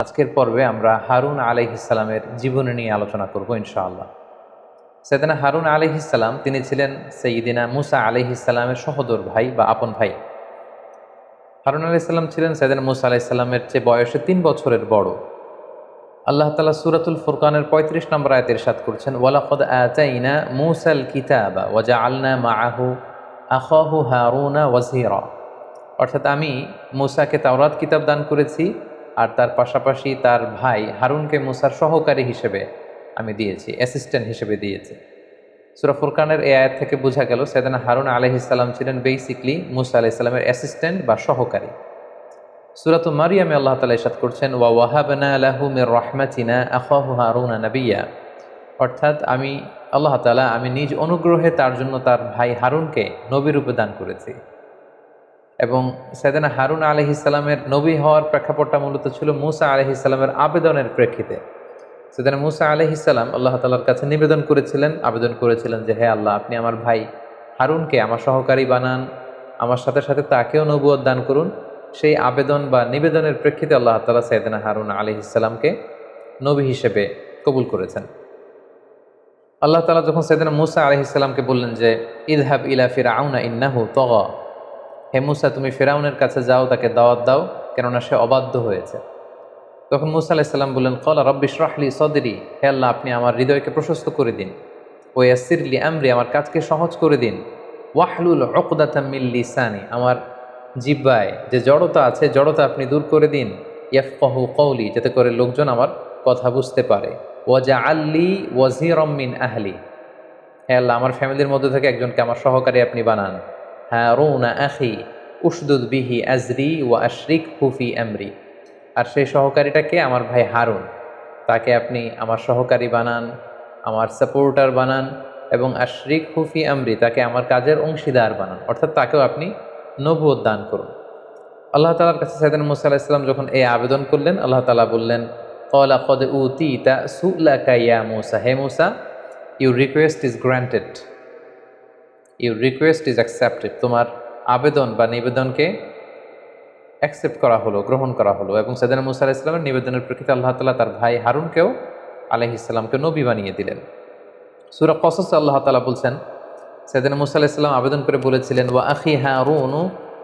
আজকের পর্বে আমরা হারুন আলাইহিসালামের জীবনী নিয়ে আলোচনা করব ইনশাআল্লাহ। সেদিনা হারুন আলাইহিসাল্লাম তিনি ছিলেন সঈদিনা মুসা আলাইহিসাল্লামের সহদর ভাই বা আপন ভাই। হারুন আলাইসাল্লাম ছিলেন সৈদিনা মুসা আলাইসাল্লামের চেয়ে বয়সে তিন বছরের বড়। আল্লাহ তালা সুরাতুল ফুরকানের পঁয়ত্রিশ নম্বর আয়তের সাত করছেন, ওয়ালাকদ আতাইনা মুসাল কিতাবা ওয়াজা আলনা মাআহু আখাহু হারুনা ওয়াজিরা। অর্থাৎ আমি মুসাকে তাওরাত কিতাব দান করেছি আর তার পাশাপাশি তার ভাই হারুনকে মুসার সহকারী হিসেবে আমি দিয়েছি অ্যাসিস্ট্যান্ট হিসেবে দিয়েছি। সুরা ফুরকানের এই আয়াত থেকে বোঝা গেল, সেদিন হারুন আলহিসাল্লাম ছিলেন বেসিকলি মুসা আলাইসাল্লামের অ্যাসিস্ট্যান্ট বা সহকারী। সুরাত মারিয়ামে আল্লাহ তালা ইসাদ করছেন, ওয়া ওয়াহাবনা আলাহু মির রহমাতিনা আখাহু হারুনা নবিয়া। অর্থাৎ আমি, আল্লাহ তালা আমি নিজ অনুগ্রহে তার জন্য তার ভাই হারুনকে নবীরূপে দান করেছি। এবং সেদিনা হারুন আলহি ইসলামের নবী হওয়ার প্রেক্ষাপটটা মূলত ছিল মুসা আলহি ইসলামের আবেদনের প্রেক্ষিতে। সেদিনা মুসা আলহি ইসলাম আল্লাহ তালার কাছে নিবেদন করেছিলেন, আবেদন করেছিলেন যে, হে আল্লাহ, আপনি আমার ভাই হারুনকে আমার সহকারী বানান, আমার সাথে সাথে তাকেও নবুয়ত দান করুন। সেই আবেদন বা নিবেদনের প্রেক্ষিতে আল্লাহ তালা সৈয়দিনা হারুন আলি ইসলামকে নবী হিসেবে কবুল করেছেন। আল্লাহ তালা যখন সৈয়দিনা মুসা আলহি ইসলামকে বললেন যে ইদহাব ইলা ফিরাউনা ইন্নাহু তগ হে মুসা, তুমি ফেরাউনের কাছে যাও, তাকে দাওয়াত দাও, কেননা সে অবাধ্য হয়েছে। তখন মুসা আলাইসাল্লাম বললেন, কলা রব্বিশ রাহলি সদরি, হে আল্লাহ, আপনি আমার হৃদয়কে প্রশস্ত করে দিন। ও ইয়াসিরলি আমরি, আমার কাজকে সহজ করে দিন। ওয়াহলুল অকদাতামিল লিসানি, আমার জিব্বায় যে জড়তা আছে, জড়তা আপনি দূর করে দিন। ইয়াফকাহু কৌলি যাতে করে লোকজন আমার কথা বুঝতে পারে। ওয়াজা আল্লি ওয়াজিরমিন আহলি, হে আল্লাহ, আমার ফ্যামিলির মধ্যে থেকে একজনকে আমার সহকারী আপনি বানান। হারুনা আখি, উসদুদ বিহি আজরি ও আশরিক হুফি আমরি। আর সেই সহকারীটাকে আমার ভাই হারুন। তাকে আপনি আমার সহকারী বানান, আমার সাপোর্টার বানান এবং আশরিক হুফি আমরি, তাকে আমার কাজের অংশীদার বানান। অর্থাৎ তাকেও আপনি নবুয় দান করুন। আল্লাহ তালার কাছে সাইদান মুসা আলাহিসাল্লাম যখন এই আবেদন করলেন, আল্লাহ তালা বললেন কলা কদ উতি তা সুলা কাইয়া মুসা। হে Musa your request is granted. Your request is accepted তোমার আবেদন বা নিবেদনকে অ্যাকসেপ্ট করা হলো, গ্রহণ করা হলো এবং সেদিন মুসা আলাহ ইসলামের নিবেদনের প্রেক্ষিতে আল্লাহ তালা তার ভাই হারুনকেও আলহ ইসলামকে নবী বানিয়ে দিলেন। সুরা কসস আল্লাহ তালা বলছেন সেদিন মুসা আলাহ ইসলাম আবেদন করে বলেছিলেন, ওয়া আখি হারুনু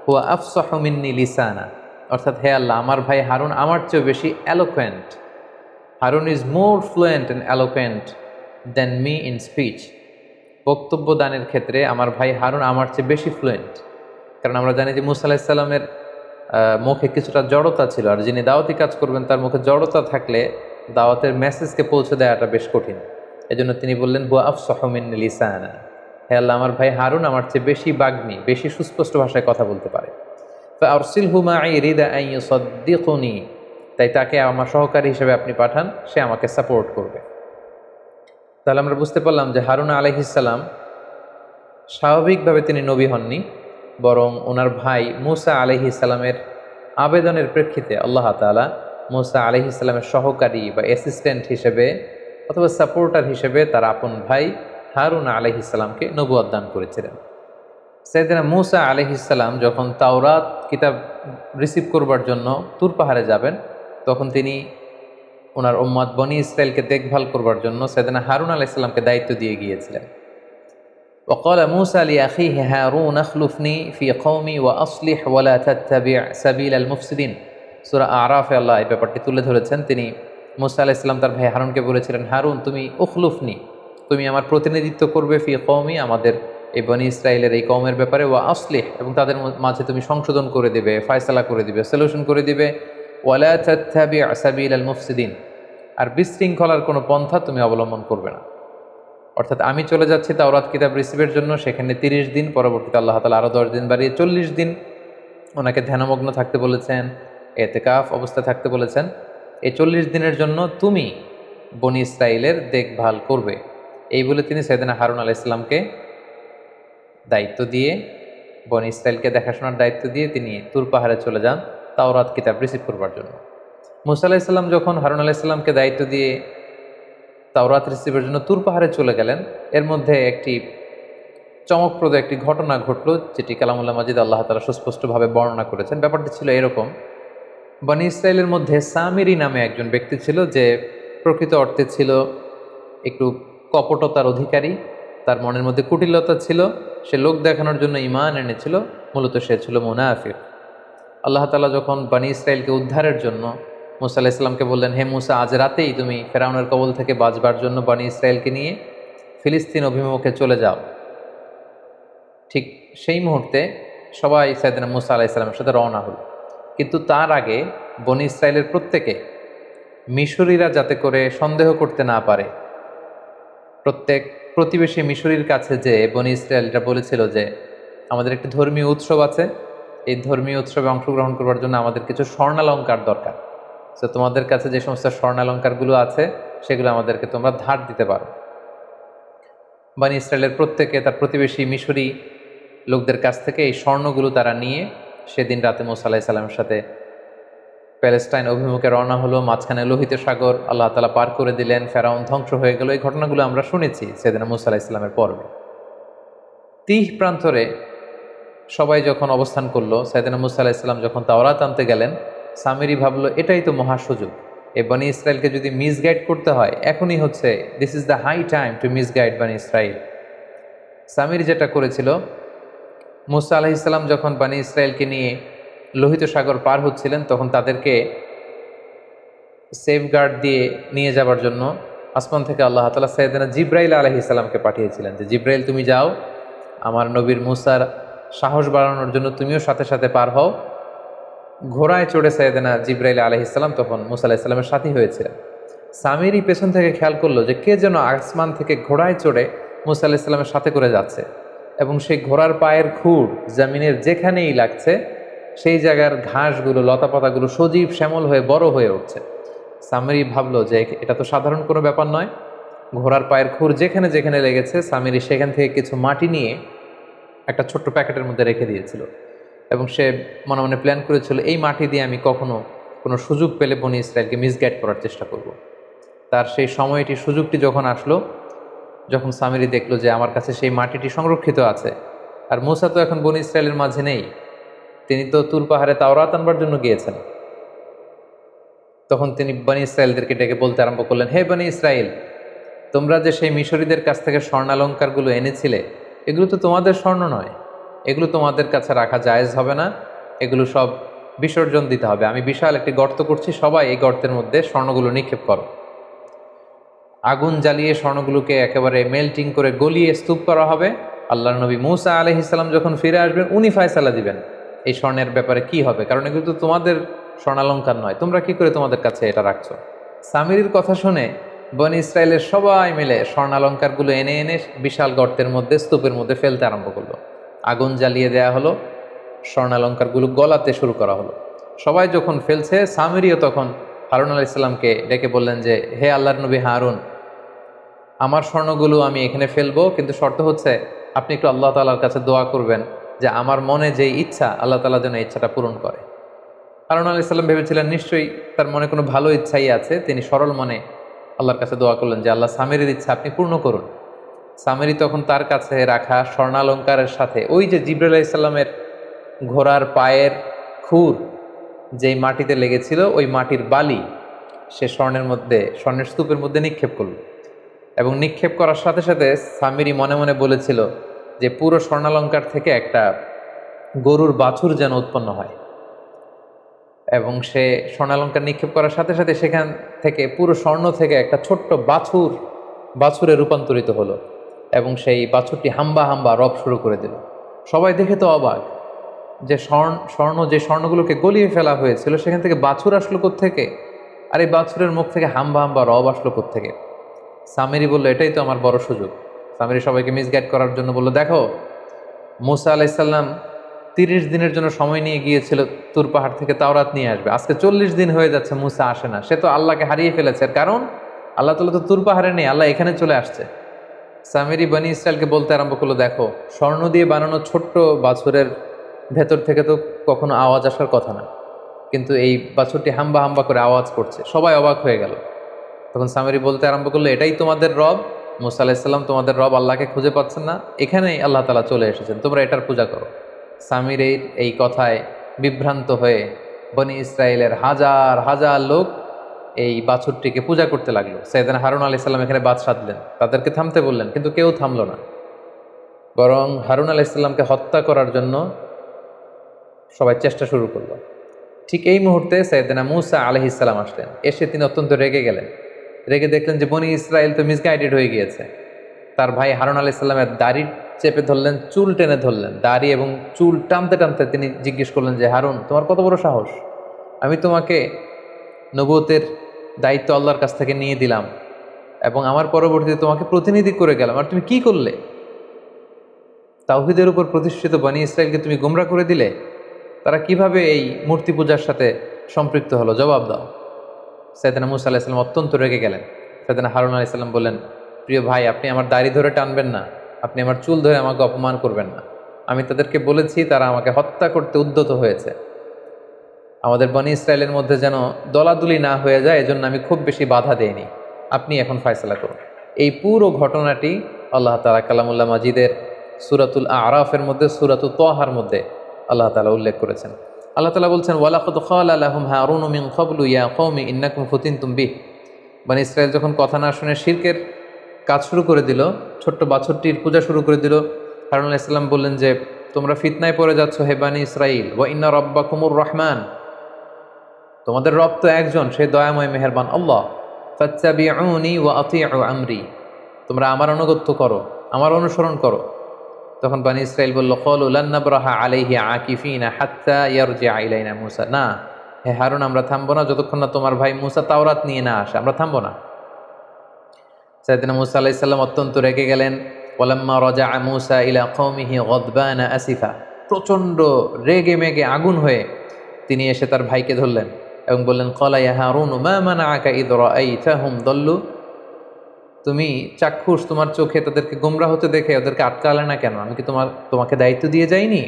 হুয়া আফসহমিন্নি লিসানা। অর্থাৎ হে আল্লাহ, আমার ভাই হারুন আমার চেয়েও বেশি eloquent Harun is more fluent and eloquent than me in speech বক্তব্য দানের ক্ষেত্রে আমার ভাই হারুন আমার চেয়ে বেশি ফ্লুয়েন্ট কারণ আমরা জানি যে মুসা আলাহিসাল্লামের মুখে কিছুটা জড়তা ছিল আর যিনি দাওয়াতি কাজ করবেন তার মুখে জড়তা থাকলে দাওয়াতের মেসেজকে পৌঁছে দেওয়াটা বেশ কঠিন। এজন্য তিনি বললেন, হুয়া আফ সহমিন লিসানা। হে আল্লাহ, আমার ভাই হারুন আমার চেয়ে বেশি বাগ্নি বেশি সুস্পষ্ট ভাষায় কথা বলতে পারে। আরসিল হুমা আই রিদা আই সদ্দিকুনি তাই তাকে আমার সহকারী হিসেবে আপনি পাঠান, সে আমাকে সাপোর্ট করবে। তাহলে আমরা বুঝতে পারলাম যে হারুন আলহিসাল্লাম স্বাভাবিকভাবে তিনি নবী হননি, বরং ওনার ভাই মুসা আলহি ইসলামের আবেদনের প্রেক্ষিতে আল্লাহ তালা মুসা আলহি ইসলামের সহকারী বা অ্যাসিস্ট্যান্ট হিসেবে অথবা সাপোর্টার হিসেবে তার আপন ভাই হারুন আলহি ইসলামকে নবুয়াদ দান করেছিলেন। সেদিনা মুসা আলহি ইসলাম যখন তাওরাত কিতাব রিসিভ করবার জন্য তুর পাহাড়ে যাবেন, তখন তিনি ওনার ওম্মদ বনি ইসরায়েলকে দেখভাল করবার জন্য সেদিনা হারুন আলাহ ইসলামকে দায়িত্ব দিয়ে গিয়েছিলেন وقال موسى لأخيه هارون اخلفني في قومي وأصلح ولا تتبع سبيل المفسدين সুরা আরাফে আল্লাহ এই ব্যাপারটি তুলে ধরেছেন তিনি মুসা আলাহ ইসলাম তার ভাই হারুনকে বলেছিলেন হারুন তুমি উখলুফনি তুমি আমার প্রতিনিধিত্ব করবে ফি কৌমি আমাদের এই বনি ইসরায়েলের এই কৌমের ব্যাপারে ওয়া আসলিহ এবং তাদের মাঝে তুমি সংশোধন করে দিবে ফয়সালা করে দিবে সলিউশন করে দিবে ওয়ালা তাত্তাবি সাবিল আল মুফসিদিন আর বিশৃঙ্খলার কোনো পন্থা তুমি অবলম্বন করবে না। অর্থাৎ আমি চলে যাচ্ছি তাওরাত কিতাব রিসিভের জন্য, সেখানে তিরিশ দিন, পরবর্তীতে আল্লাহ তালা আরও দশ দিন বাড়িয়ে চল্লিশ দিন ওনাকে ধ্যানমগ্ন থাকতে বলেছেন, এতেকাফ অবস্থা থাকতে বলেছেন। এই চল্লিশ দিনের জন্য তুমি বনি ইসরায়েলের দেখভাল করবে। এই বলে তিনি সৈদিনা হারুন আলাহ ইসলামকে দায়িত্ব দিয়ে, বনি ইসরায়েলকে দেখাশোনার দায়িত্ব দিয়ে তিনি তুর পাহাড়ে চলে যান তাওরাত কিতাব রিসিভ করবার জন্য। মুসা আলাহিসাল্লাম যখন হারুন আলাইসাল্লামকে দায়িত্ব দিয়ে তাওরাত রিসিভের জন্য তুর পাহাড়ে চলে গেলেন, এর মধ্যে একটি চমকপ্রদ একটি ঘটনা ঘটল, যেটি কালামুল্লাহ মাজিদ আল্লাহ তালা সুস্পষ্টভাবে বর্ণনা করেছেন। ব্যাপারটি ছিল এরকম, বনি ইসরায়েলের মধ্যে সামিরি নামে একজন ব্যক্তি ছিল, যে প্রকৃত অর্থে ছিল একটু কপটতার অধিকারী, তার মনের মধ্যে কুটিলতা ছিল, সে লোক দেখানোর জন্য ইমান এনেছিল, মূলত সে ছিল মুনাফিক। আল্লাহ তালা যখন বানি ইসরায়েলকে উদ্ধারের জন্য মুসা ইসলামকে বললেন, হে মুসা, আজ রাতেই তুমি ফেরাউনের কবল থেকে বাঁচবার জন্য বানি ইসরায়েলকে নিয়ে ফিলিস্তিন অভিমুখে চলে যাও। ঠিক সেই মুহূর্তে সবাই সাইদিনা মুসা আলাহ ইসলামের সাথে রওনা হল। কিন্তু তার আগে বনি ইসরায়েলের প্রত্যেকে মিশরীরা যাতে করে সন্দেহ করতে না পারে, প্রত্যেক প্রতিবেশী মিশরীর কাছে যে বনি ইসরায়েলরা বলেছিল যে, আমাদের একটি ধর্মীয় উৎসব আছে, এই ধর্মীয় উৎসবে অংশগ্রহণ করবার জন্য আমাদের কিছু স্বর্ণালঙ্কার দরকার। তো তোমাদের কাছে যে সমস্ত স্বর্ণালঙ্কারগুলো আছে, সেগুলো আমাদেরকে তোমরা ধার দিতে পারো। বানি ইসরায়েলের প্রত্যেকে, তার প্রতিবেশী মিশরি লোকদের কাছ থেকে এই স্বর্ণগুলো তারা নিয়ে সেদিন রাতে মোসা আলাহি সাল্লামের সাথে প্যালেস্টাইন অভিমুখে রওনা হলো। মাঝখানে লোহিত সাগর আল্লাহ তালা পার করে দিলেন। ফেরাউন ধ্বংস হয়ে গেল। এই ঘটনাগুলো আমরা শুনেছি সেদিন মুসা আলাহ ইসলামের পর্বে। তিহ প্রান্তরে সবাই যখন অবস্থান করল সাইদিনা মুসা আলাহ ইসলাম যখন তাওরাত আনতে গেলেন সামিরি ভাবলো, এটাই তো মহা সুযোগ। এই বানি ইসরায়েলকে যদি মিসগাইড করতে হয়, এখনই হচ্ছে this is the high time to misguide Bani Israel. Samir যেটা করেছিল, মুসা আলাহ ইসলাম যখন বানি ইসরায়েলকে নিয়ে লোহিত সাগর পার হচ্ছিলেন, তখন তাদেরকে সেফগার্ড দিয়ে নিয়ে যাবার জন্য আসমান থেকে আল্লাহ তালা সৈয়দনা জিব্রাইল আলহি ইসলামকে পাঠিয়েছিলেন যে, জিব্রাইল, তুমি যাও। আমার নবীর মুসার সাহস বাড়ানোর জন্য তুমিও সাথে সাথে পার হও। ঘোড়ায় চড়ে সৈয়দনা জিব্রাইল আলহ ইসলাম তখন মুসা আলাহ ইসলামের সাথী হয়েছিলেন। সামিরই পেছন থেকে খেয়াল করল যে কে যেন আসমান থেকে ঘোড়ায় চড়ে মুসা আলাহ ইসলামের সাথে করে যাচ্ছে এবং সেই ঘোড়ার পায়ের খুঁড় জামিনের যেখানেই লাগছে, সেই জায়গার ঘাসগুলো, লতাপাতাগুলো সজীব শ্যামল হয়ে বড় হয়ে উঠছে। সামিরি ভাবলো যে এটা তো সাধারণ কোনো ব্যাপার নয়। ঘোড়ার পায়ের খুর যেখানে যেখানে লেগেছে সামিরি সেখান থেকে কিছু মাটি নিয়ে একটা ছোট্ট প্যাকেটের মধ্যে রেখে দিয়েছিল। এবং সে মনে মনে প্ল্যান করেছিল, এই মাটি দিয়ে আমি কখনো কোনো সুযোগ পেলে বনি ইসরায়েলকে মিসগাইড করার চেষ্টা করব। তার সেই সময়টি, সুযোগটি যখন আসলো, যখন সামিরি দেখল যে আমার কাছে সেই মাটিটি সংরক্ষিত আছে, আর মুসা তো এখন বনি ইসরায়েলের মাঝে নেই, তিনি তো তুর পাহাড়ে তাওরাত আনবার জন্য গিয়েছেন তখন তিনি বনি ইসরায়েলদেরকে ডেকে বলতে আরম্ভ করলেন, হে বনি ইসরায়েল, তোমরা যে সেই মিশরীদের কাছ থেকে স্বর্ণালঙ্কারগুলো এনেছিলে, এগুলো তো তোমাদের স্বর্ণ নয় এগুলো তোমাদের কাছে রাখা জায়েজ হবে না। এগুলো সব বিসর্জন দিতে হবে। আমি বিশাল একটি গর্ত করছি। সবাই এই গর্তের মধ্যে স্বর্ণগুলো নিক্ষেপ করো। আগুন জ্বালিয়ে স্বর্ণগুলোকে একেবারে মেল্টিং করে গলিয়ে স্তূপ করা হবে। আল্লাহ নবী মুসা আলহ ইসলাম যখন ফিরে আসবেন, উনি ফায়সালা দিবেন। এই স্বর্ণের ব্যাপারে কি হবে? কারণ এগুলো তো তোমাদের স্বর্ণালঙ্কার নয়। তোমরা কি করে তোমাদের কাছে এটা রাখছো? সামিরির কথা শুনে বন ইসরায়েলের সবাই মিলে স্বর্ণালঙ্কারগুলো এনে এনে বিশাল গর্তের মধ্যে, স্তূপের মধ্যে ফেলতে আরম্ভ করল। আগুন জ্বালিয়ে দেয়া হলো, স্বর্ণালঙ্কারগুলো গলাতে শুরু করা হলো। সবাই যখন ফেলছে সামিরিও তখন হারুন আলাহ ইসলামকে ডেকে বললেন যে, হে আল্লাহর নবী হারুন, আমার স্বর্ণগুলো আমি এখানে ফেলব, কিন্তু শর্ত হচ্ছে আপনি একটু আল্লাহ তালার কাছে দোয়া করবেন যে, আমার মনে যে ইচ্ছা, আল্লাহ তালা যেন ইচ্ছাটা পূরণ করে। হারুন আলাহ ইসলাম ভেবেছিলেন, নিশ্চয়ই তার মনে কোনো ভালো ইচ্ছাই আছে। তিনি সরল মনে আল্লাহর কাছে দোয়া করলেন যে, আল্লাহ সামিরের ইচ্ছা আপনি পূর্ণ করুন। সামেরি তখন তার কাছে রাখা স্বর্ণালঙ্কারের সাথে, ওই যে জিব্রাল ইসলামের ঘোড়ার পায়ের খুর যেই মাটিতে লেগেছিল, ওই মাটির বালি সে স্বর্ণের মধ্যে, স্বর্ণের স্তূপের মধ্যে নিক্ষেপ করল। এবং নিক্ষেপ করার সাথে সাথে সামিরি মনে মনে বলেছিল যে পুরো স্বর্ণালঙ্কার থেকে একটা গরুর বাছুর যেন উৎপন্ন হয়। এবং সে স্বর্ণালঙ্কার নিক্ষেপ করার সাথে সাথে সেখান থেকে পুরো স্বর্ণ থেকে একটা ছোট্ট বাছুর, বাছুরে রূপান্তরিত হলো। এবং সেই বাছুরটি হাম্বা হাম্বা রব শুরু করে দিল। সবাই দেখে তো অবাক যে স্বর্ণ স্বর্ণ, যে স্বর্ণগুলোকে গলিয়ে ফেলা হয়েছিল, সেখান থেকে বাছুর আসলো থেকে আর এই বাছুরের মুখ থেকে হাম্বা হাম্বা রব আসলো থেকে সামিরি বলল, এটাই তো আমার বড় সুযোগ। সামিরি সবাইকে মিসগাইড করার জন্য বলল, দেখো, মুসা আলাইসাল্লাম তিরিশ দিনের জন্য সময় নিয়ে গিয়েছিল তুর পাহাড় থেকে তাওরাত নিয়ে আসবে। আজকে চল্লিশ দিন হয়ে যাচ্ছে, মুসা আসে না। সে তো আল্লাহকে হারিয়ে ফেলেছে। কারণ? আল্লাহ তালা তো তুর পাহাড়ে নেই, আল্লাহ এখানে চলে আসছে। সামিরি বানি ইসরায়েলকে বলতে আরম্ভ করল, দেখো, স্বর্ণ দিয়ে বানানো ছোট্ট বাছুরের ভেতর থেকে তো কখনো আওয়াজ আসার কথা না। কিন্তু এই বাছুরটি হাম্বা হাম্বা করে আওয়াজ করছে। সবাই অবাক হয়ে গেল। তখন সামিরি বলতে আরম্ভ করল, এটাই তোমাদের রব? মুসা আলাহিসাল্লাম তোমাদের রব, আল্লাহকে খুঁজে পাচ্ছেন না? এখানেই আল্লাহ তালা চলে এসেছেন, তোমরা এটার পূজা করো। সামির এই কথায় বিভ্রান্ত হয়ে বনি ইসরায়েলের হাজার হাজার লোক এই বাছুরটিকে পূজা করতে লাগল। সৈয়দান হারুন আলি সাল্লাম এখানে বাদ সাধলেন তাদেরকে থামতে বললেন, কিন্তু কেউ থামলো না। বরং হারুন আলি সাল্লামকে হত্যা করার জন্য সবাই চেষ্টা শুরু করল। ঠিক এই মুহূর্তে সৈয়দানা মুসা আলহিসাল্লাম আসলেন। এসে তিনি অত্যন্ত রেগে গেলেন। রেগে দেখলেন যে বনি ইসরায়েল তো মিসগাইডেড হয়ে গিয়েছে। তার ভাই হারুন আলি সাল্লামের দাড়ি চেপে ধরলেন, চুল টেনে ধরলেন। দাড়ি এবং চুল টানতে টানতে তিনি জিজ্ঞেস করলেন যে, হারুন, তোমার কত বড় সাহস? আমি তোমাকে নবতের দায়িত্ব আল্লাহর কাছ থেকে নিয়ে দিলাম এবং আমার পরবর্তীতে তোমাকে প্রতিনিধি করে গেলাম। আর তুমি কি করলে? তাওহিদের উপর প্রতিষ্ঠিত বানী ইসরায়েলকে তুমি গুমরা করে দিলে? তারা কীভাবে এই মূর্তি পূজার সাথে সম্পৃক্ত হলো? জবাব দাও। সৈদানা মুসা আলাহিসাল্লাম অত্যন্ত রেগে গেলেন। সৈদানা হারুন আলাইসাল্লাম বললেন, প্রিয় ভাই, আপনি আমার দাড়ি ধরে টানবেন না। আপনি আমার চুল ধরে আমাকে অপমান করবেন না। আমি তাদেরকে বলেছি, তারা আমাকে হত্যা করতে উদ্যত হয়েছে। আমাদের বনি ইসরায়েলের মধ্যে যেন দলাদুলি না হয়ে যায়, এজন্য আমি খুব বেশি বাধা দেইনি। আপনি এখন ফয়সলা করুন। এই পুরো ঘটনাটি আল্লাহ তালা কালামুল্লাহ মাজিদের সুরাতুল আরাফের মধ্যে সুরাতুল তোহার মধ্যে আল্লাহ তালা উল্লেখ করেছেন। আল্লাহ তালা বলছেন ওয়ালাকত খাল আলহম হারুন মিন খবলু ইয়া কৌমি ইন্নাকুম ফুতিন তুম্বি মানে ইসরায়েল যখন কথা না শুনে শির্কের কাজ শুরু করে দিল, ছোট্ট বাছরটির পূজা শুরু করে দিল, হারুন ইসলাম বললেন যে, তোমরা ফিতনায় পড়ে যাচ্ছ হে বানি ইসরাইল ওয়া ইন্না রব্বা কুমুর রহমান। তোমাদের রব তো একজন, সে দয়াময় মেহেরবান আল্লাহ। ফাচ্চাবিউনি ওয়া আতিউ আমরি। তোমরা আমার অনুগত্য করো, আমার অনুসরণ করো। তখন বানি ইসরাইল বলল, কল উলান্নাবরাহা আলাইহি আকিফিনা হাত্তা ইয়ারজি আইলাইনা মুসা। না, হে হারুন, আমরা থামবো না যতক্ষণ না তোমার ভাই মুসা তাওরাত নিয়ে না আসে, আমরা থামবো না। সাইদিনা মুসা আলাইসাল্লাম অত্যন্ত রেগে গেলেন। ওলাম্মা রজা মুসা ইলা কৌমিহি গদবানা আসিফা। প্রচণ্ড রেগে মেগে আগুন হয়ে তিনি এসে তার ভাইকে ধরলেন। এবং বললেন কলাইয়া হারুন, মা মানা আকা ইদর আইথাহুম দল্লু? তুমি চাক্ষুষ, তোমার চোখে তাদেরকে গোমরা হতে দেখে ওদেরকে আটকালে না কেন? আমি কি তোমার, তোমাকে দায়িত্ব দিয়ে যাইনি?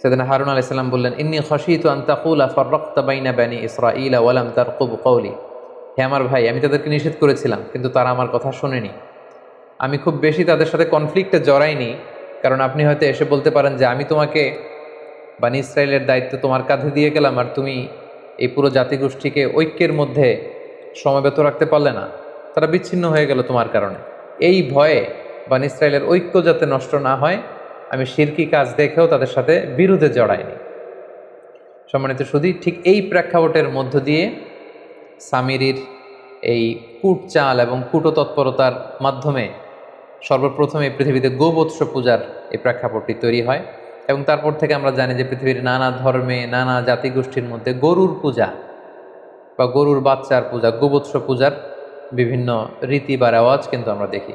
সেদিন হারুন আলাইসাল্লাম বললেন, ইন্নি খসিত আন্তাকুলা ফররক্তা বাইনা বানি ইসরা ইলা ওয়ালাম তার কুব কৌলি হে আমার ভাই, আমি তাদেরকে নিষেধ করেছিলাম, কিন্তু তারা আমার কথা শোনেনি। আমি খুব বেশি তাদের সাথে কনফ্লিক্টে জড়াইনি, কারণ আপনি হয়তো এসে বলতে পারেন যে, আমি তোমাকে বানি ইসরায়েলের দায়িত্ব তোমার কাঁধে দিয়ে গেলাম, আর তুমি এই পুরো জাতিগোষ্ঠীকে ঐক্যের মধ্যে সমবেত রাখতে পারলে না, তারা বিচ্ছিন্ন হয়ে গেল তোমার কারণে। এই ভয়ে বান ইসরায়েলের ঐক্য যাতে নষ্ট না হয়, আমি শিরকি কাজ দেখেও তাদের সাথে বিরোধে জড়াইনি। সম্মানিত শুধু ঠিক এই প্রেক্ষাপটের মধ্য দিয়ে সামিরির এই কূট চাল এবং কূট তৎপরতার মাধ্যমে সর্বপ্রথম এই পৃথিবীতে গোবৎস পূজার এই প্রেক্ষাপটটি তৈরি হয়। এবং তারপর থেকে আমরা জানি যে পৃথিবীর নানা ধর্মে, নানা জাতিগোষ্ঠীর মধ্যে গরুর পূজা বা গরুর বাচ্চার পূজা, গোবৎস পূজার বিভিন্ন রীতি বা রেওয়াজ কিন্তু আমরা দেখি।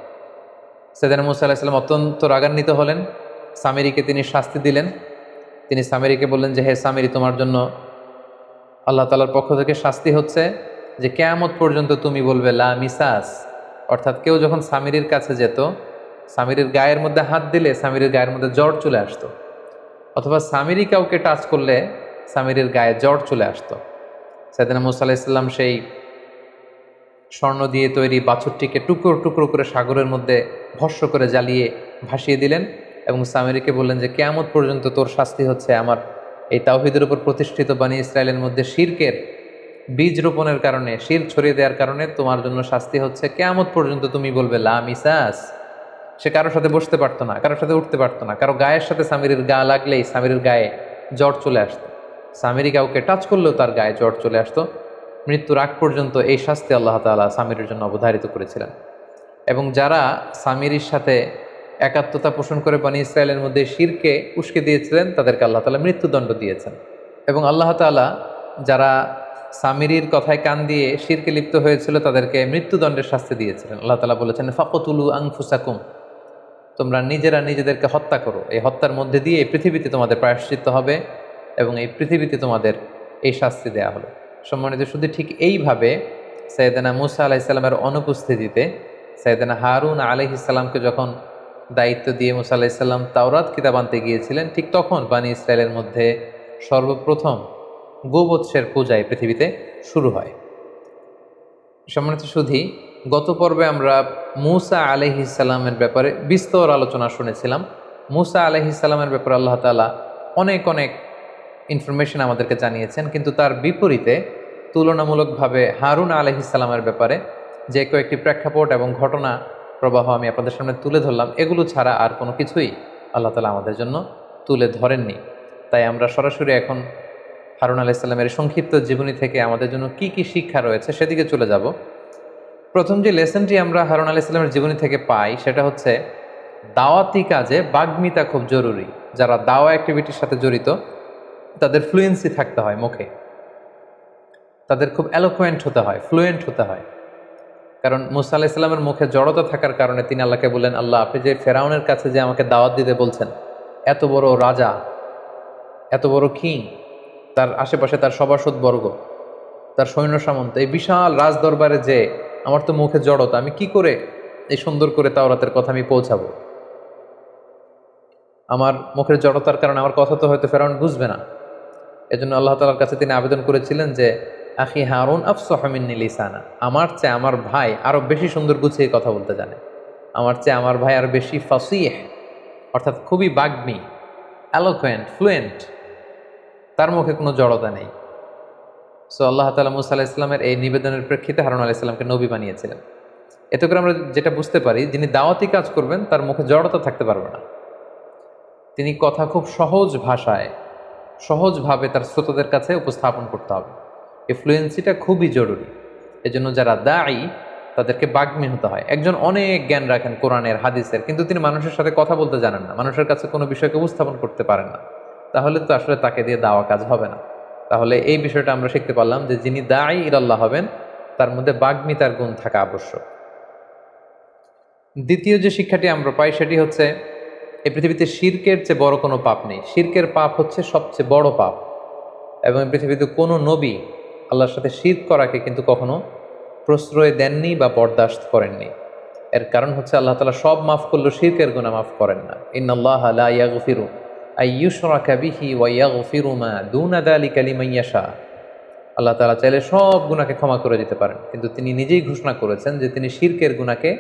সেদিন মুসা আলাহিসাল্লাম অত্যন্ত রাগান্বিত হলেন। সামেরিকে তিনি শাস্তি দিলেন। তিনি সামেরিকে বললেন যে, হে সামেরি, তোমার জন্য আল্লাহ তালার পক্ষ থেকে শাস্তি হচ্ছে যে, কেয়ামত পর্যন্ত তুমি বলবে, লা মিসাস। অর্থাৎ কেউ যখন সামিরির কাছে যেত, সামিরের গায়ের মধ্যে হাত দিলে সামিরের গায়ের মধ্যে জ্বর চলে আসতো। অথবা সামিরি কাউকে টাচ করলে সামিরের গায়ে জ্বর চলে আসতো। সাইদিনা মুসা আলাহিসাল্লাম সেই স্বর্ণ দিয়ে তৈরি বাছুরটিকে টুকরো টুকরো করে সাগরের মধ্যে ভস্য করে জ্বালিয়ে ভাসিয়ে দিলেন এবং সামেরিকে বললেন যে, কেয়ামত পর্যন্ত তোর শাস্তি হচ্ছে আমার। এই তাওহিদের উপর প্রতিষ্ঠিত বাণী ইসরায়েলের মধ্যে শির্কের বীজ রোপণের কারণে, শির ছড়িয়ে দেওয়ার কারণে তোমার জন্য শাস্তি হচ্ছে। কেয়ামত পর্যন্ত তুমি বলবে, লা মিসাস। সে কারোর সাথে বসতে পারতো না, কারোর সাথে উঠতে পারতো না। কারও গায়ের সাথে সামিরের গা লাগলেই সামিরের গায়ে জ্বর চলে আসতো। সামিরি কাউকে টাচ করলেও তার গায়ে জ্বর চলে আসতো। মৃত্যুর আগ পর্যন্ত এই শাস্তি আল্লাহ তালা সামিরের জন্য অবধারিত করেছিলেন। এবং যারা সামিরির সাথে একাত্মতা পোষণ করে বানী ইসরায়েলের মধ্যে শিরকে উস্কে দিয়েছিলেন, তাদেরকে আল্লাহ তালা মৃত্যুদণ্ড দিয়েছেন। এবং আল্লাহ তালা যারা সামিরির কথায় কান দিয়ে শিরকে লিপ্ত হয়েছিল, তাদেরকে মৃত্যুদণ্ডের শাস্তি দিয়েছিলেন। আল্লাহ তালা বলেছেন, ফাকতুলু আংফুসাকুম তোমরা নিজেরা নিজেদেরকে হত্যা করো। এই হত্যার মধ্যে দিয়ে এই পৃথিবীতে তোমাদের প্রায়শ্চিত্ত হবে এবং এই পৃথিবীতে তোমাদের এই শাস্তি দেয়া হলো। সম্মানিত শুধু ঠিক এইভাবে সৈয়দানা মুসা আলাইসাল্লামের অনুপস্থিতিতে সৈয়দানা হারুন আলহিসাল্লামকে যখন দায়িত্ব দিয়ে মুসা আলাইসাল্লাম তাওরাত কিতাব আনতে গিয়েছিলেন, ঠিক তখন বানী ইসরায়েলের মধ্যে সর্বপ্রথম গোবৎসের পূজায় পৃথিবীতে শুরু হয়। সম্মানিত শুধু গত পর্বে আমরা মুসা আলহিসাল্লামের ব্যাপারে বিস্তর আলোচনা শুনেছিলাম। মুসা আলহিসাল্লামের ব্যাপারে আল্লাহ তালা অনেক অনেক ইনফরমেশন আমাদেরকে জানিয়েছেন, কিন্তু তার বিপরীতে তুলনামূলকভাবে হারুন আলহিসাল্লামের ব্যাপারে যে কয়েকটি প্রেক্ষাপট এবং ঘটনা প্রবাহ আমি আপনাদের সামনে তুলে ধরলাম, এগুলো ছাড়া আর কোনো কিছুই আল্লাহ তালা আমাদের জন্য তুলে ধরেননি। তাই আমরা সরাসরি এখন হারুন আলাইসাল্লামের সংক্ষিপ্ত জীবনী থেকে আমাদের জন্য কি কি শিক্ষা রয়েছে সেদিকে চলে যাব। প্রথম যে লেসনটি আমরা হারুন আলাইসাল্লামের জীবনী থেকে পাই, সেটা হচ্ছে, দাওয়াতি কাজে বাগ্মিতা খুব জরুরি। যারা দাওয়া অ্যাক্টিভিটির সাথে জড়িত, তাদের ফ্লুয়েন্সি থাকতে হয় মুখে। তাদের খুব অ্যালোকুয়েন্ট হতে হয় ফ্লুয়েন্ট হতে হয়। কারণ মুসা আলাহ ইসলামের মুখে জড়তা থাকার কারণে তিনি আল্লাহকে বললেন, আল্লাহ, আপনি যে ফেরাউনের কাছে যে আমাকে দাওয়াত দিতে বলছেন, এত বড় রাজা, এত বড় কিং তার আশেপাশে তার সভাসদ বর্গ তার সৈন্য সামন্ত, এই বিশাল রাজদরবারে যে আমার তো মুখে জড়তা, আমি কি করে এই সুন্দর করে তাওরাতের কথা আমি পৌঁছাবো? আমার মুখের জড়তার কারণে আমার কথা তো হয়তো ফেরাউন বুঝবে না। এজন্য আল্লাহ তালার কাছে তিনি আবেদন করেছিলেন যে, আখি হারুন আফসহামিন লিসানা, আমার চেয়ে আমার ভাই আরও বেশি সুন্দর গুছিয়ে কথা বলতে জানে। আমার চেয়ে আমার ভাই আরও বেশি ফাসিহ, অর্থাৎ খুবই বাগ্মী অ্যালোকোয়েন্ট ফ্লুয়েন্ট তার মুখে কোনো জড়তা নেই। সো আল্লাহ তালা মুসা আলাহ ইসলামের এই নিবেদনের প্রেক্ষিতে হারুন আলাহ ইসলামকে নবী বানিয়েছিলেন। এতে করে আমরা যেটা বুঝতে পারি, যিনি দাওয়াতি কাজ করবেন, তার মুখে জড়তা থাকতে পারবে না। তিনি কথা খুব সহজ ভাষায়, সহজভাবে তার শ্রোতাদের কাছে উপস্থাপন করতে হবে। এই ফ্লুয়েন্সিটা খুবই জরুরি। এজন্য যারা দায়ী তাদেরকে বাগ্মী হতে হয়। একজন অনেক জ্ঞান রাখেন কোরআনের, হাদিসের, কিন্তু তিনি মানুষের সাথে কথা বলতে জানেন না। মানুষের কাছে কোনো বিষয়কে উপস্থাপন করতে পারেন না। তাহলে তো আসলে তাকে দিয়ে দাওয়া কাজ হবে না। তাহলে এই বিষয়টা আমরা শিখতে পারলাম যে যিনি দায়ী ইরাল্লাহ হবেন, তার মধ্যে বাগ্মিতার গুণ থাকা আবশ্যক। দ্বিতীয় যে শিক্ষাটি আমরা পাই সেটি হচ্ছে, এই পৃথিবীতে শির্কের চেয়ে বড় কোনো পাপ নেই। শির্কের পাপ হচ্ছে সবচেয়ে বড় পাপ। এবং পৃথিবীতে কোনো নবী আল্লাহর সাথে শির্ক করাকে কিন্তু কখনো প্রশ্রয় দেননি বা বরদাস্ত করেননি। এর কারণ হচ্ছে আল্লাহ তালা সব মাফ করলেও শির্কের গুণা মাফ করেন না। ইন আল্লাহ লা আল্লাহ তালা চাইলে সব গুনাহকে ক্ষমা করে দিতে পারেন। কিন্তু তিনি নিজেই ঘোষণা করেছেন যে তিনি শির্কের গুনাহকে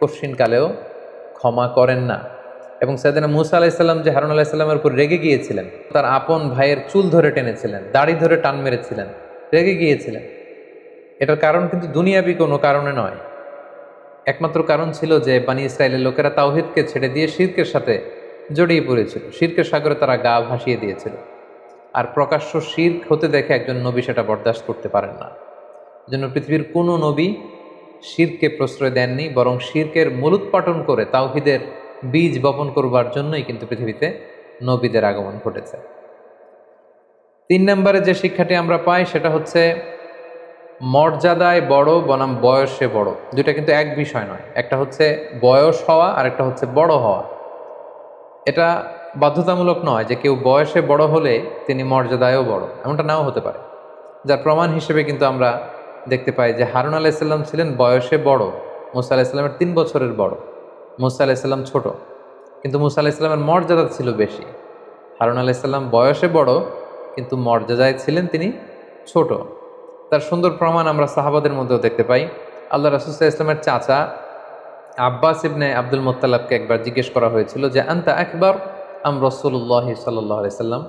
কশ্চিনকালেও ক্ষমা করেন না। এবং সাইদানা মুসা আলাইসাল্লাম যে হারুন আলাইসাল্লামের উপর রেগে গিয়েছিলেন, তার আপন ভাইয়ের চুল ধরে টেনেছিলেন, দাড়ি ধরে টান মেরেছিলেন, রেগে গিয়েছিলেন। এটার কারণ কিন্তু দুনিয়াবি কোনো কারণে নয়। একমাত্র কারণ ছিল যে বানি ইসরায়েলের লোকেরা তাওহিদকে ছেড়ে দিয়ে শির্কের সাথে জড়িয়ে পড়েছিল। শির্কের সাগরে তারা গা ভাসিয়ে দিয়েছিল। আর প্রকাশ্য শির্ক হতে দেখে একজন নবী সেটা বরদাস্ত করতে পারেন না। জন্য পৃথিবীর কোনো নবী শিরকে প্রশ্রয় দেননি, বরং শিরকের মূলোৎপাটন করে তাওহিদের বীজ বপন করবার জন্যই কিন্তু পৃথিবীতে নবীদের আগমন ঘটেছে। তিন নম্বরে যে শিক্ষাটি আমরা পাই, সেটা হচ্ছে মর্যাদায় বড় বনাম বয়সে বড়। দুটা কিন্তু এক বিষয় নয়। একটা হচ্ছে বয়স হওয়া আর একটা হচ্ছে বড় হওয়া। এটা বাধ্যতামূলক নয় যে কেউ বয়সে বড় হলে তিনি মর্যাদায়ও বড়, এমনটা নাও হতে পারে। যার প্রমাণ হিসেবে কিন্তু আমরা দেখতে পাই যে হারুন আলাইসাল্লাম ছিলেন বয়সে বড়, মুসা আলাইসাল্লামের তিন বছরের বড়, মুসা আলাইসাল্লাম ছোট। কিন্তু মুসা আলাইসাল্লামের মর্যাদা ছিল বেশি। হারুন আলাইসাল্লাম বয়সে বড়, কিন্তু মর্যাদায় ছিলেন তিনি ছোট। তার সুন্দর প্রমাণ আমরা সাহাবাদের মধ্যেও দেখতে পাই। আল্লাহ রাসুসাহ ইসলামের চাচা আব্বাস ইবনে আব্দুল মোত্তালাবকে একবার জিজ্ঞেস করা হয়েছিল যে, আন্তা একবার আম রসুল্লাহ সাল্লাহ আলাইসাল্লাম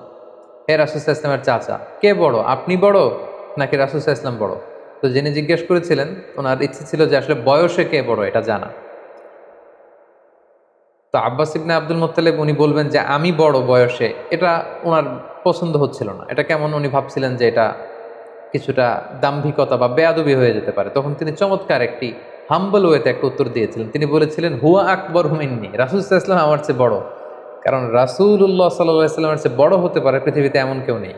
হে রাসুসাহ ইসলামের চাচা, কে বড়, আপনি বড় নাকি রাসুসাহ ইসলাম বড়? তো যিনি জিজ্ঞেস করেছিলেন, ওনার ইচ্ছে ছিল যে আসলে বয়সে কে বড়, এটা জানা। তো আব্বাস ইবনে আব্দুল মোত্তালেব উনি বলবেন যে, আমি বড় বয়সে। এটা ওনার পছন্দ হচ্ছিল না। এটা কেমন উনি ভাবছিলেন যে এটা কিছুটা দাম্ভিকতা বা বেয়াদবি হয়ে যেতে পারে। তখন তিনি চমৎকার একটি হাম্বল ওয়েতে একটা উত্তর দিয়েছিলেন। তিনি বলেছিলেন, হুয়া আকবর হুমিননি রাসুল ইসলাম আমার চেয়ে বড়। কারণ রাসুল্লাহ সাল্লাহ ইসলামের চেয়ে বড় হতে পারে পৃথিবীতে এমন কেউ নেই।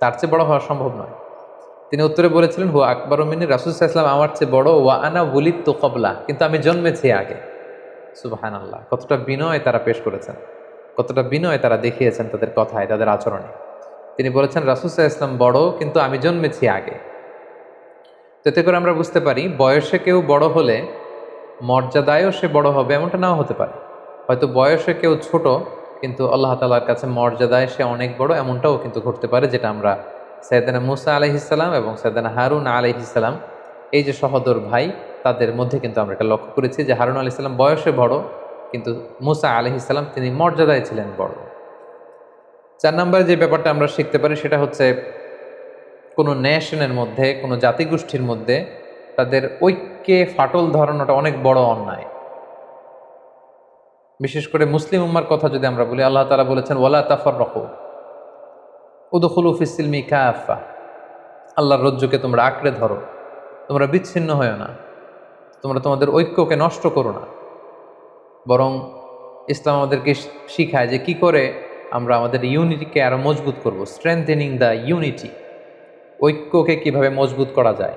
তার চেয়ে বড় হওয়া সম্ভব নয়। তিনি উত্তরে বলেছিলেন, হুয়া আকবর মিনী রাসুল ইসলাম আমার চেয়ে বড়, ওয়া আনা বলিত তো কবলা কিন্তু আমি জন্মেছি আগে। সুবাহান আল্লাহ কতটা বিনয় তারা পেশ করেছেন। কতটা বিনয় তারা দেখিয়েছেন তাদের কথায়, তাদের আচরণে। তিনি বলেছেন রাসুসাহ ইসলাম বড়, কিন্তু আমি জন্মেছি আগে। এতে করে আমরা বুঝতে পারি বয়সে কেউ বড় হলে মর্যাদায়ও সে বড় হবে, এমনটা নাও হতে পারে। হয়তো বয়সে কেউ ছোট, কিন্তু আল্লাহ তালার কাছে মর্যাদায় সে অনেক বড়, এমনটাও কিন্তু ঘটতে পারে যেটা আমরা সৈয়দানা মুসা আলহিসাল্লাম এবং সৈয়দানা হারুন আলহিসাল্লাম এই যে সহদর ভাই, তাদের মধ্যে কিন্তু আমরা এটা লক্ষ্য করেছি যে হারুন আলি সাল্লাম বয়সে বড়, কিন্তু মুসা আলহিসাল্লাম তিনি মর্যাদায় ছিলেন বড়। চার নম্বরে যে ব্যাপারটা আমরা শিখতে পারি সেটা হচ্ছে কোনো নেশনের মধ্যে, কোনো জাতিগোষ্ঠীর মধ্যে তাদের ঐক্যে ফাটল ধরানোটা অনেক বড় অন্যায়। বিশেষ করে মুসলিম উম্মার কথা যদি আমরা বলি, আল্লাহ তালা বলেছেন, ওয়ালা তাফর রকু ফিসিলমি কাফা আল্লাহর রজ্জুকে তোমরা আঁকড়ে ধরো, তোমরা বিচ্ছিন্ন হয়েও না, তোমরা তোমাদের ঐক্যকে নষ্ট করো না। বরং ইসলাম আমাদেরকে শিখায় যে কি করে আমরা আমাদের ইউনিটিকে আরও মজবুত করব স্ট্রেংথেনিং দ্য ইউনিটি ঐক্যকে কীভাবে মজবুত করা যায়?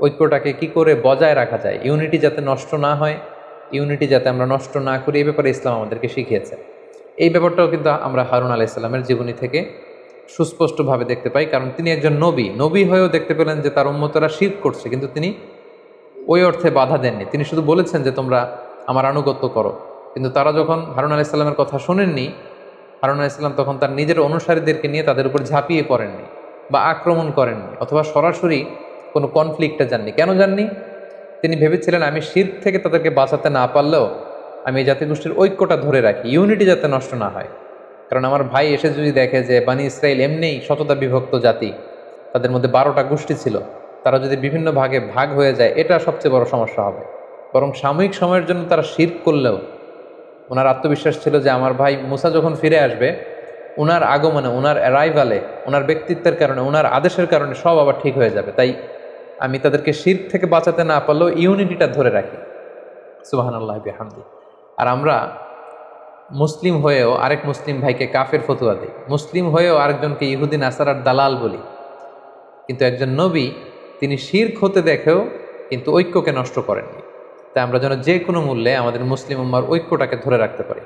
ঐক্যটাকে কি করে বজায় রাখা যায়? ইউনিটি যাতে নষ্ট না হয়, ইউনিটি যাতে আমরা নষ্ট না করি, এই ব্যাপারে ইসলাম আমাদেরকে শিখিয়েছে। এই ব্যাপারটাও কিন্তু আমরা হারুন আলাহ ইসলামের জীবনী থেকে সুস্পষ্টভাবে দেখতে পাই। কারণ তিনি একজন নবী। নবী হয়েও দেখতে পেলেন যে তার উন্মতরা শির করছে, কিন্তু তিনি ওই অর্থে বাধা দেননি। তিনি শুধু বলেছেন যে তোমরা আমার আনুগত্য করো। কিন্তু তারা যখন হারুন আলাহ ইসলামের কথা শোনেননি, হারুন আলাহ ইসলাম তখন তার নিজের অনুসারীদেরকে নিয়ে তাদের উপর ঝাঁপিয়ে পড়েননি। বা আক্রমণ করেননি অথবা সরাসরি কোনো কনফ্লিক্টে যাননি। কেন যাননি? তিনি ভেবেছিলেন, আমি শির থেকে তাদেরকে বাঁচাতে না পারলেও আমি এই জাতিগোষ্ঠীর ঐক্যটা ধরে রাখি ইউনিটি যাতে নষ্ট না হয়। কারণ আমার ভাই এসে যদি দেখে যে বানি ইসরায়েল এমনিই শততা বিভক্ত জাতি, তাদের মধ্যে বারোটা গোষ্ঠী ছিল, তারা যদি বিভিন্ন ভাগে ভাগ হয়ে যায়, এটা সবচেয়ে বড় সমস্যা হবে। বরং সাময়িক সময়ের জন্য তারা শির করলেও, ওনার আত্মবিশ্বাস ছিল যে আমার ভাই মুসা যখন ফিরে আসবে ওনার আগমনে ওনার অ্যারাইভালে ওনার ব্যক্তিত্বের কারণে ওনার আদেশের কারণে সব আবার ঠিক হয়ে যাবে। তাই আমি তাদেরকে শির থেকে বাঁচাতে না পারলেও ইউনিটিটা ধরে রাখি। সুবাহান আল্লাহ হামদি আর আমরা মুসলিম হয়েও আরেক মুসলিম ভাইকে কাফের ফতুয়া দিই। মুসলিম হয়েও আরেকজনকে ইহুদিন আসারার দালাল বলি। কিন্তু একজন নবী, তিনি শির্ক হতে দেখেও কিন্তু ঐক্যকে নষ্ট করেননি। তাই আমরা যেন যে কোনো মূল্যে আমাদের মুসলিম উম্মার ঐক্যটাকে ধরে রাখতে পারি।